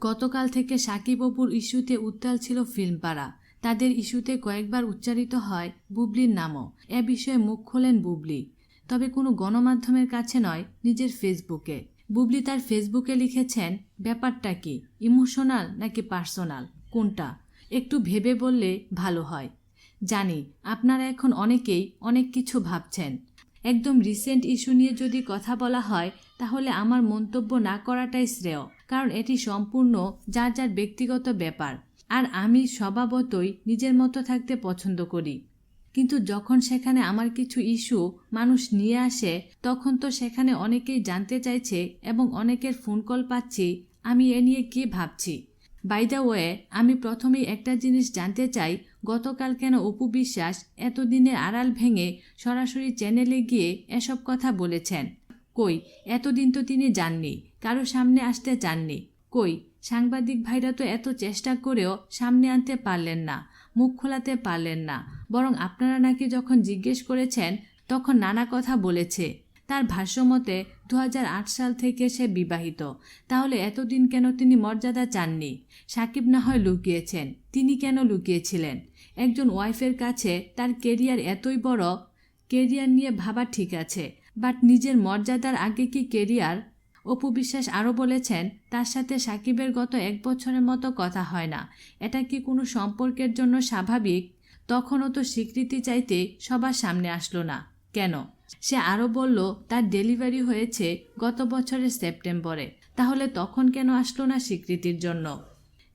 গতকাল থেকে সাকিব অপুর ইস্যুতে উত্তাল ছিল ফিল্মপাড়া। তাদের ইস্যুতে কয়েকবার উচ্চারিত হয় বুবলির নামও। এ বিষয়ে মুখ খোলেন বুবলি। তবে কোনো গণমাধ্যমের কাছে নয়, নিজের ফেসবুকে। বুবলি তার ফেসবুকে লিখেছেন, ব্যাপারটা কি, ইমোশনাল নাকি পার্সোনাল, কোনটা? একটু ভেবে বললে ভালো হয়। জানি, আপনারা এখন অনেকেই অনেক কিছু ভাবছেন। একদম রিসেন্ট ইস্যু নিয়ে যদি কথা বলা হয়, তাহলে আমার মন্তব্য না করাটাই শ্রেয়, কারণ এটি সম্পূর্ণ যার যার ব্যক্তিগত ব্যাপার। আর আমি স্বভাবতই নিজের মতো থাকতে পছন্দ করি। কিন্তু যখন সেখানে আমার কিছু ইস্যু মানুষ নিয়ে আসে, তখন তো সেখানে অনেকেই জানতে চাইছে এবং অনেকের ফোন কল পাচ্ছি, আমি এ নিয়ে কি ভাবছি? বাই দ্য ওয়ে আমি প্রথমেই একটা জিনিস জানতে চাই, গতকাল কেন অপু বিশ্বাস এতদিনের আড়াল ভেঙে সরাসরি চ্যানেলে গিয়ে এসব কথা বলেছেন? কই, এতদিন তো তিনি যাননি, কারও সামনে আসতে চাননি। কই, সাংবাদিক ভাইরা তো এত চেষ্টা করেও সামনে আনতে পারলেন না, মুখ খোলাতে পারলেন না, বরং আপনারা নাকি যখন জিজ্ঞেস করেছেন, তখন নানা কথা বলেছে। তার ভাষ্যমতে দু হাজার আট সাল থেকে সে বিবাহিত। তাহলে এতদিন কেন তিনি মর্যাদা চাননি? সাকিব না হয় লুকিয়েছেন। তিনি কেন লুকিয়েছিলেন? একজন ওয়াইফের কাছে তার কেরিয়ার এতই বড়, কেরিয়ার নিয়ে ভাবা ঠিক আছে, বাট নিজের মর্যাদার আগে কি কেরিয়ার? অপু বিশ্বাস আরও বলেছেন, তার সাথে সাকিবের গত এক বছরের মতো কথা হয় না। এটা কি কোনো সম্পর্কের জন্য স্বাভাবিক? তখনও তো স্বীকৃতি চাইতে সবার সামনে আসলো না। কেন? সে আরও বলল, তার ডেলিভারি হয়েছে গত বছরের সেপ্টেম্বরে। তাহলে তখন কেন আসলো না স্বীকৃতির জন্য?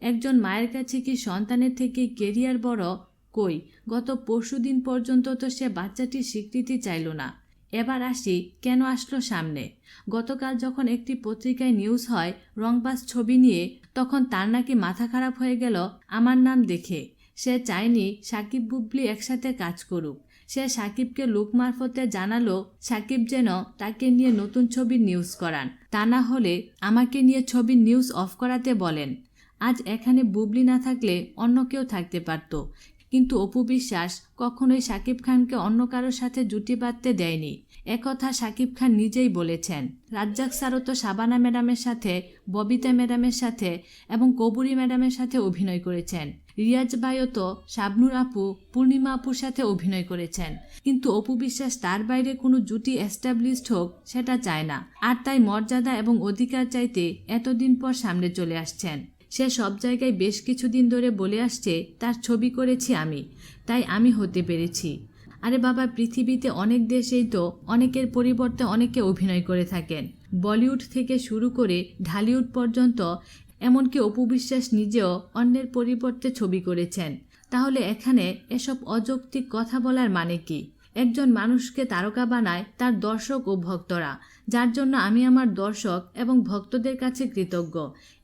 একজন মায়ের কাছে কি সন্তানের থেকে কেরিয়ার বড়? কই? গত পরশুদিন পর্যন্ত তো সে বাচ্চাটির স্বীকৃতি চাইল না। এবার আসি, কেন আসলো সামনে? গতকাল যখন একটি পত্রিকায় নিউজ হয় রংবাজ ছবি নিয়ে, তখন তার নাকি মাথা খারাপ হয়ে গেল আমার নাম দেখে। সে চায়নি সাকিব বুবলি একসাথে কাজ করুক। সে সাকিবকে লোক মারফতে জানালো, সাকিব যেন তাকে নিয়ে নতুন ছবির নিউজ করান। তা না হলে আমাকে নিয়ে ছবির নিউজ অফ করাতে বলেন। আজ এখানে বুবলি না থাকলে অন্য কেউ থাকতে পারত। কিন্তু অপু বিশ্বাস কখনোই সাকিব খানকে অন্য কারোর সাথে জুটি বাঁধতে দেয়নি। একথা সাকিব খান নিজেই বলেছেন। রাজ্জাক স্যারও তো শাবানা ম্যাডামের সাথে, ববিতা ম্যাডামের সাথে এবং কবুরি ম্যাডামের সাথে অভিনয় করেছেন। রিয়াজ ভাইও তো শাবনুর আপু, পূর্ণিমা আপুর সাথে অভিনয় করেছেন। কিন্তু অপু বিশ্বাস তার বাইরে কোনো জুটি এস্টাবলিশড হোক সেটা চায় না। আর তাই মর্যাদা এবং অধিকার চাইতে এতদিন পর সামনে চলে আসছেন। সে সব জায়গায় বেশ কিছুদিন ধরে বলে আসছে, তার ছবি করেছি আমি, তাই আমি হতে পেরেছি। আরে বাবা, পৃথিবীতে অনেক দেশেই তো অনেকের পরিবর্তে অনেকে অভিনয় করে থাকেন। বলিউড থেকে শুরু করে ঢালিউড পর্যন্ত এমনকি অপু বিশ্বাস নিজেও অন্যের পরিবর্তে ছবি করেছেন। তাহলে এখানে এসব অযৌক্তিক কথা বলার মানে কি? একজন মানুষকে তারকা বানায় তার দর্শক ও ভক্তরা, যার জন্য আমি আমার দর্শক এবং ভক্তদের কাছে কৃতজ্ঞ।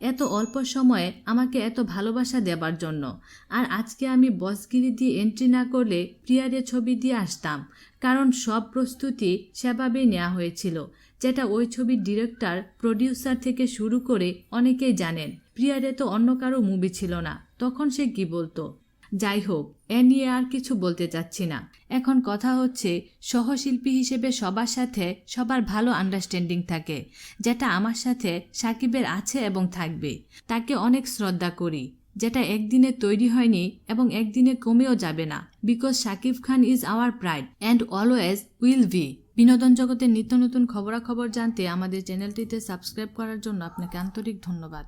এত অল্প সময়ে আমাকে এত ভালোবাসা দেবার জন্য। আর আজকে আমি বসগিরি দিয়ে এন্ট্রি না করলে প্রিয়ারে ছবি দিয়ে আসতাম, কারণ সব প্রস্তুতি সেভাবেই নেওয়া হয়েছিল, যেটা ওই ছবির ডিরেক্টর প্রডিউসার থেকে শুরু করে অনেকেই জানেন। প্রিয়ারে তো অন্য কারও মুভি ছিল না, তখন সে কি বলতো? যাই হোক, এ নিয়ে আর কিছু বলতে চাচ্ছি না। এখন কথা হচ্ছে, সহশিল্পী হিসেবে সবার সাথে সবার ভালো আন্ডারস্ট্যান্ডিং থাকে, যেটা আমার সাথে সাকিবের আছে এবং থাকবে। তাকে অনেক শ্রদ্ধা করি, যেটা একদিনে তৈরি হয়নি এবং একদিনে কমেও যাবে না। Because Shakib Khan is our pride and always will be বিনোদন জগতের নিত্য নতুন খবরাখবর জানতে আমাদের চ্যানেলটিতে সাবস্ক্রাইব করার জন্য আপনাকে আন্তরিক ধন্যবাদ.